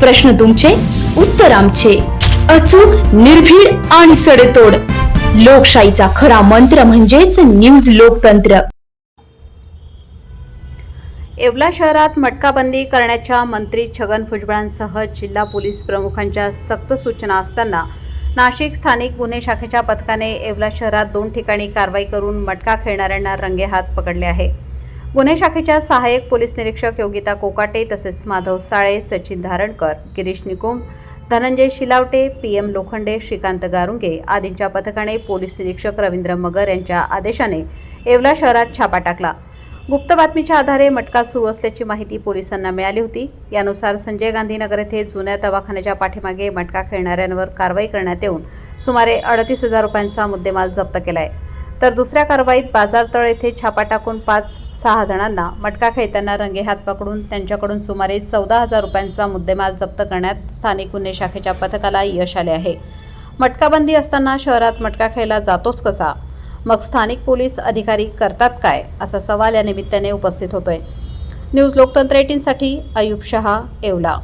प्रश्न तुमचे उत्तर आमचे. अचूक निर्भीड आणि सडेतोड. लोकशाहीचा खरा मंत्र म्हणजेच न्यूज लोकतंत्र. येवला शहरात मटकाबंदी करण्याच्या मंत्री छगन भुजबळांसह जिल्हा पोलीस प्रमुखांच्या सक्त सूचना असताना नाशिक स्थानिक गुन्हे शाखेच्या पथकाने येवला शहरात दोन ठिकाणी कारवाई करून मटका खेळणाऱ्यांना रंगेहात पकडले आहे. गुन्हे शाखेच्या सहाय्यक पोलीस निरीक्षक योगिता कोकाटे तसेच माधव साळे सचिन धारणकर गिरीश निकुंभ धनंजय शिलावटे पी एम लोखंडे श्रीकांत गारुंगे आदींच्या पथकाने पोलीस निरीक्षक रवींद्र मगर यांच्या आदेशाने येवला शहरात छापा टाकला. गुप्त बातमीच्या आधारे मटका सुरू असल्याची माहिती पोलिसांना मिळाली होती. यानुसार संजय गांधीनगर येथे जुन्या दवाखान्याच्या पाठीमागे मटका खेळणाऱ्यांवर कारवाई करण्यात येऊन सुमारे अडतीस हजार रुपयांचा मुद्देमाल जप्त केला आहे तर दुसऱ्या कारवाईत बाजारतळ येथे छापा टाकून पाच सहा जणांना मटका खेळताना रंगेहात पकडून त्यांच्याकडून सुमारे चौदा हजार रुपयांचा मुद्देमाल जप्त करण्यात स्थानिक गुन्हे शाखेच्या पथकाला यश आले आहे. मटकाबंदी असताना शहरात मटका खेळला जातोच कसा? मग स्थानिक पोलीस अधिकारी करतात काय? असा सवाल या निमित्ताने उपस्थित होतोय. न्यूज लोकतंत्र एटीनसाठी अयुब शहा येवला.